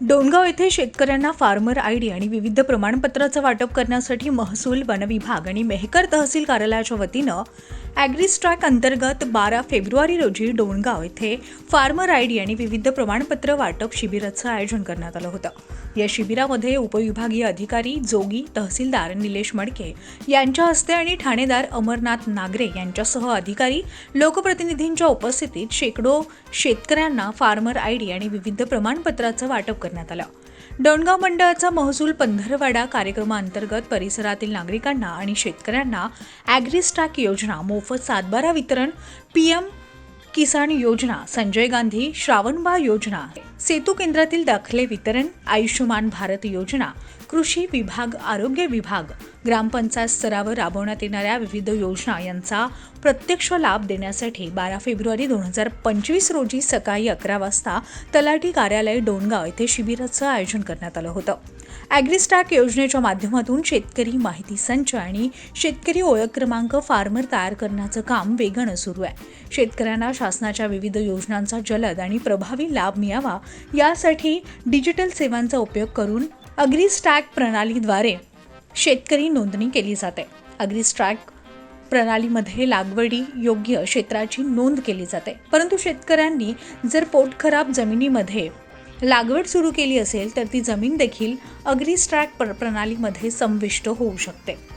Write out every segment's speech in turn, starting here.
डोणगाव येथे शेतकऱ्यांना farmer I D आणि विविध प्रमाणपत्राचं वाटप करण्यासाठी महसूल वनविभाग आणि मेहकर तहसील कार्यालयाच्या वतीनं ॲग्रीस्ट्रॅक अंतर्गत बारा फेब्रुवारी रोजी डोणगाव येथे फार्मर आय डी आणि विविध प्रमाणपत्र वाटप शिबिराचं आयोजन करण्यात आलं होतं. या शिबिरामध्ये उपविभागीय अधिकारी जोगी तहसीलदार निलेश मडके यांच्या हस्ते आणि ठाणेदार अमरनाथ नागरे यांच्यासह अधिकारी लोकप्रतिनिधींच्या उपस्थितीत शेकडो शेतकऱ्यांना फार्मर आय डी आणि विविध प्रमाणपत्राचं वाटप करण्यात आला. डोणगाव मंडळाचा महसूल पंधरवाडा कार्यक्रमाअंतर्गत परिसरातील नागरिकांना आणि शेतकऱ्यांना ॲग्रिस्टॅक योजना मोफत सातबारा वितरण पीएम किसान योजना संजय गांधी श्रावणबाळ योजना सेतू केंद्रातील दाखले वितरण आयुष्यमान भारत योजना कृषी विभाग आरोग्य विभाग ग्रामपंचायत स्तरावर राबवण्यात येणाऱ्या विविध योजना यांचा प्रत्यक्ष लाभ देण्यासाठी बारा फेब्रुवारी दोन हजार पंचवीस रोजी सकाळी अकरा वाजता तलाठी कार्यालय डोणगाव येथे शिबिराचं आयोजन करण्यात आलं होतं. ॲग्रिस्टॅक योजनेच्या माध्यमातून शेतकरी माहिती संच आणि शेतकरी ओळख क्रमांक फार्मर तयार करण्याचं काम वेगानं सुरू आहे. शेतकऱ्यांना शासनाच्या विविध योजनांचा जलद आणि प्रभावी लाभ मिळावा यासाठी डिजिटल सेवांचा उपयोग करून अग्रिस्टॅक प्रणालीद्वारे शेतकरी नोंदणी केली जाते. अग्रिस्टॅक प्रणालीमध्ये लागवडी योग्य क्षेत्राची नोंद केली जाते. परंतु शेतकऱ्यांनी जर पोटखराब जमिनीमध्ये लागवड सुरू केली असेल तर ती जमीन देखील अग्रिस्ट्रॅक प्र प्रणालीमध्ये संविष्ट होऊ शकते.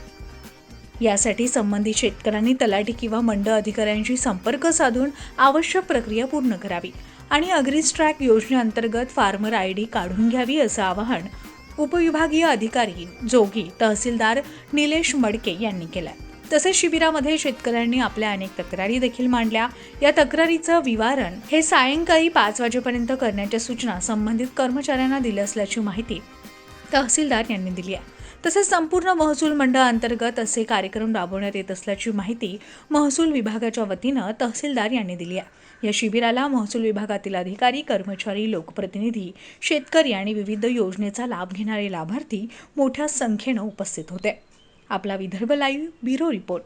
यासाठी संबंधित शेतकऱ्यांनी तलाठी किंवा मंडळ अधिकाऱ्यांशी संपर्क साधून आवश्यक प्रक्रिया पूर्ण करावी आणि अग्रिस्ट्रॅक योजनेअंतर्गत फार्मर आय डी काढून घ्यावी असं आवाहन उपविभागीय अधिकारी जोगी तहसीलदार निलेश मडके यांनी केलं तसेच शिबिरामध्ये शेतकऱ्यांनी आपल्या अनेक तक्रारी देखील मांडल्या. या तक्रारीचं विवारण हे सायंकाळी पाच वाजेपर्यंत करण्याच्या सूचना संबंधित कर्मचाऱ्यांना दिल्या असल्याची माहिती तहसीलदार यांनी दिली आहे. तसेच संपूर्ण महसूल मंडळाअंतर्गत असे कार्यक्रम राबवण्यात येत असल्याची माहिती महसूल विभागाच्या वतीनं तहसीलदार यांनी दिली आहे. या शिबिराला महसूल विभागातील अधिकारी कर्मचारी लोकप्रतिनिधी शेतकरी आणि विविध योजनेचा लाभ घेणारे लाभार्थी मोठ्या संख्येनं उपस्थित होते. आपला विदर्भ लाईव्ह ब्युरो रिपोर्ट.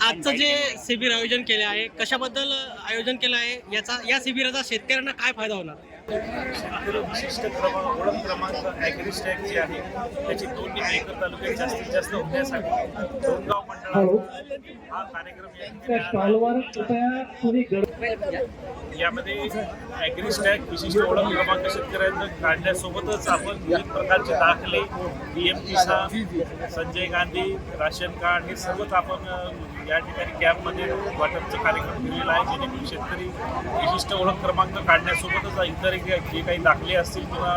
आजचं जे शिबिर आयोजन केले आहे कशाबद्दल आयोजन केलं आहे याचा या शिबिराचा शेतकऱ्यांना काय फायदा होणार? शेतकरी विशिष्ट क्रमांक ओळख क्रमांक ॲग्रिस्टॅग जे आहे त्याची नोंदणी मेकर तालुक्यात जास्तीत जास्त होण्यासाठी डोंगाव मंडळात हा कार्यक्रम यामध्ये ॲग्रिस्टॅग विशिष्ट ओळख क्रमांक शेतकऱ्यांना काढण्यासोबतच आपण विविध प्रकारचे दाखले P M Kisan Sanjay Gandhi ration card हे सर्वच आपण या ठिकाणी कॅम्पमध्ये वाटपचा कार्यक्रम केलेला आहे जेणेकरून शेतकरी विशिष्ट ओळख क्रमांक काढण्यासोबतच इतर जे काही दाखले असतील किंवा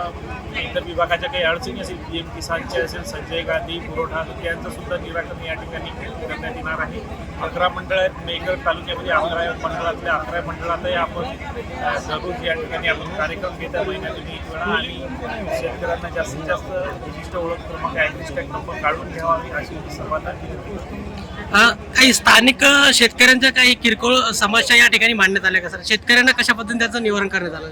इतर विभागाच्या काही अडचणी असतील पी एम किसानचे असेल संजय गांधी पुरवठा यांचं सुद्धा निराकरण या ठिकाणी करण्यात येणार आहे. अकरा मंडळ आहेत मेघर तालुक्यामध्ये अकरा मंडळातल्या अकरा मंडळातही आपण अ, या ठिकाणी आपण कार्यक्रम घेत आहे. महिन्यातून एक वेळा आणि शेतकऱ्यांना जास्तीत जास्त विशिष्ट ओळख क्रमांक ॲग्रिस्टॅक नंबर काढून घ्यावी अशी सर्वांना विनंती काही स्थानिक शेतकऱ्यांच्या काही किरकोळ समस्या या ठिकाणी मांडण्यात आल्या का सर? शेतकऱ्यांना कशा पद्धतीने त्याचं निवारण करण्यात आलं?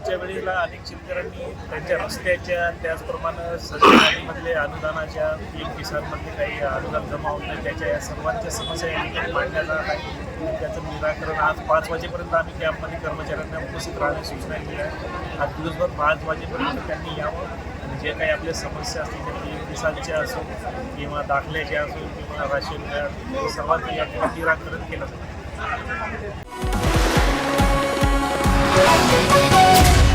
मागच्या वेळेला अनेक शेतकऱ्यांनी त्यांच्या रस्त्याच्या त्याचप्रमाणे सरकारमधले अनुदानाच्या पी किसानमधले काही अनुदान जमा होते त्याच्या या सर्वांच्या समस्या या ठिकाणी मांडल्या जात आहे त्याचं निराकरण आज पाच वाजेपर्यंत आम्ही कॅम्पमध्ये कर्मचाऱ्यांना उपस्थित राहण्याची सूचना केली आहे. आज दिवसभर पाच वाजेपर्यंत त्यांनी यावं. जे काही आपल्या समस्या असतील त्या पी एम किसानच्या असो किंवा दाखल्याच्या असो किंवा राशन कार्ड सर्वांचं या ठिकाणी निराकरण केलं जातं. Thank you.